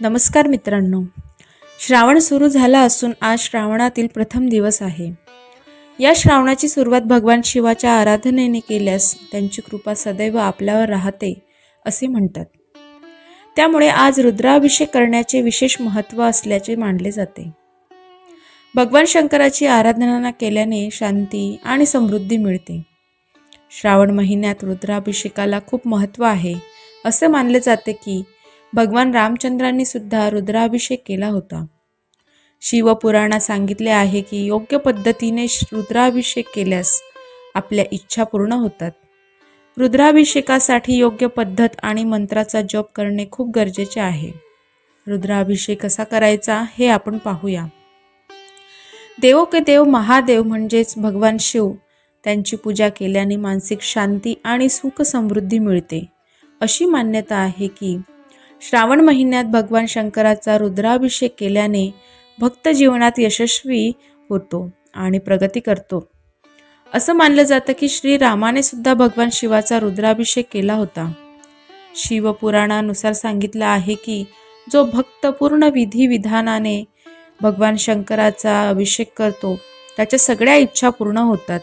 नमस्कार मित्रांनो. श्रावण सुरू झाला असून आज श्रावणातील प्रथम दिवस आहे. या श्रावणाची सुरुवात भगवान शिवाच्या आराधनेने केल्यास त्यांची कृपा सदैव आपल्यावर राहते असे म्हणतात. त्यामुळे आज रुद्राभिषेक करण्याचे विशेष महत्त्व असल्याचे मानले जाते. भगवान शंकराची आराधना केल्याने शांती आणि समृद्धी मिळते. श्रावण महिन्यात रुद्राभिषेकाला खूप महत्त्व आहे असे मानले जाते की भगवान रामचंद्रांनी सुद्धा रुद्राभिषेक केला होता. शिवपुराणात सांगितले आहे की योग्य पद्धतीने रुद्राभिषेक केल्यास आपल्या इच्छा पूर्ण होतात. रुद्राभिषेकासाठी योग्य पद्धत आणि मंत्राचा जप करणे खूप गरजेचे आहे. रुद्राभिषेक कसा करायचा हे आपण पाहूया. देवो के देव महादेव म्हणजेच भगवान शिव. त्यांची पूजा केल्याने मानसिक शांती आणि सुख समृद्धी मिळते. अशी मान्यता आहे की श्रावण महिन्यात भगवान शंकराचा रुद्राभिषेक केल्याने भक्त जीवनात यशस्वी होतो आणि प्रगती करतो. असं मानलं जातं की श्रीरामाने सुद्धा भगवान शिवाचा रुद्राभिषेक केला होता. शिवपुराणानुसार सांगितलं आहे की जो भक्त पूर्ण विधी विधानाने भगवान शंकराचा अभिषेक करतो त्याच्या सगळ्या इच्छा पूर्ण होतात.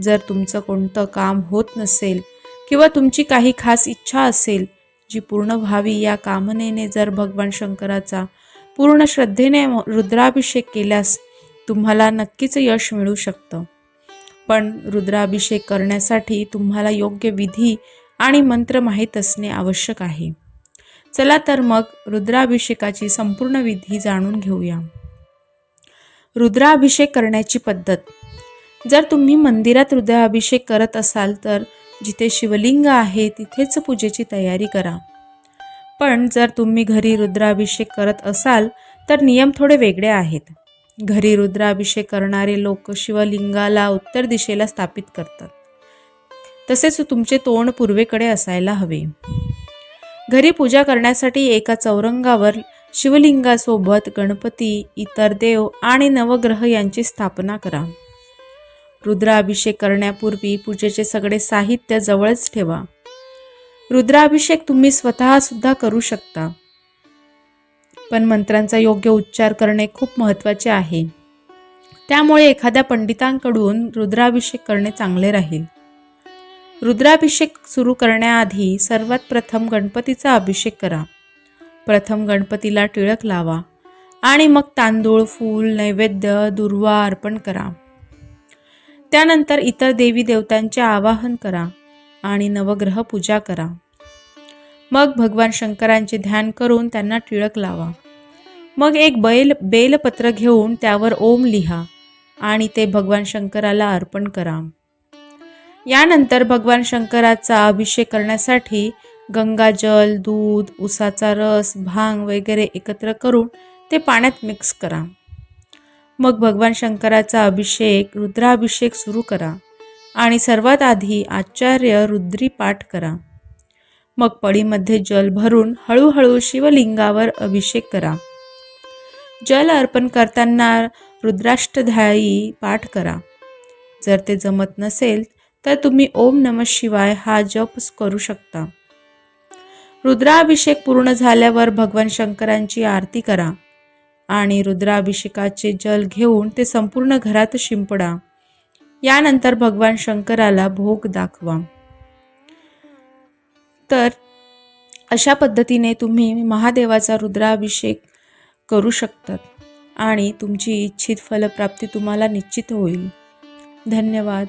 जर तुमचं कोणतं काम होत नसेल किंवा तुमची काही खास इच्छा असेल जी पूर्ण व्हावी या कामनेने जर भगवान शंकराचा पूर्ण श्रद्धेने रुद्राभिषेक केल्यास तुम्हाला नक्कीच यश मिळू शकतं. पण रुद्राभिषेक करण्यासाठी तुम्हाला योग्य विधी आणि मंत्र माहीत असणे आवश्यक आहे. चला तर मग रुद्राभिषेकाची संपूर्ण विधी जाणून घेऊया. रुद्राभिषेक करण्याची पद्धत. जर तुम्ही मंदिरात रुद्राभिषेक करत असाल तर जिथे शिवलिंग आहे तिथेच पूजेची तयारी करा. पण जर तुम्ही घरी रुद्राभिषेक करत असाल तर नियम थोडे वेगळे आहेत. घरी रुद्राभिषेक करणारे लोक शिवलिंगाला उत्तर दिशेला स्थापित करतात. तसेच तुमचे तोंड पूर्वेकडे असायला हवे. घरी पूजा करण्यासाठी एका चौरंगावर शिवलिंगासोबत गणपती इतर देव आणि नवग्रह यांची स्थापना करा. रुद्राभिषेक करण्यापूर्वी पूजेचे सगळे साहित्य जवळच ठेवा. रुद्राभिषेक तुम्ही स्वतः सुद्धा करू शकता. पण मंत्रांचा योग्य उच्चार करणे खूप महत्त्वाचे आहे. त्यामुळे एखाद्या पंडितांकडून रुद्राभिषेक करणे चांगले राहील. रुद्राभिषेक सुरू करण्याआधी सर्वात प्रथम गणपतीचा अभिषेक करा. प्रथम गणपतीला टिळक लावा आणि मग तांदूळ फूल नैवेद्य दुर्वा अर्पण करा. त्यानंतर इतर देवी देवतांचे आवाहन करा आणि नवग्रह पूजा करा. मग भगवान शंकरांचे ध्यान करून त्यांना टिळक लावा. मग एक बैल बेलपत्र घेऊन त्यावर ओम लिहा आणि ते भगवान शंकराला अर्पण करा. यानंतर भगवान शंकराचा अभिषेक करण्यासाठी गंगाजल दूध उसाचा रस भांग वगैरे एकत्र करून ते पाण्यात मिक्स करा. मग भगवान शंकराचा अभिषेक रुद्राभिषेक सुरू करा आणि सर्वात आधी आचार्य रुद्री पाठ करा. मग पळीमध्ये जल भरून हळूहळू शिवलिंगावर अभिषेक करा. जल अर्पण करताना रुद्राष्टध्यायी पाठ करा. जर ते जमत नसेल तर तुम्ही ओम नम शिवाय हा जप करू शकता. रुद्राभिषेक पूर्ण झाल्यावर भगवान शंकरांची आरती करा. आणि रुद्राभिषेकाचे जल घेऊन ते संपूर्ण घरात शिंपडा. यानंतर भगवान शंकराला भोग दाखवा. तर अशा पद्धतीने तुम्ही महादेवाचा रुद्राभिषेक करू शकतात आणि तुमची इच्छित फलप्राप्ती तुम्हाला निश्चित होईल. धन्यवाद.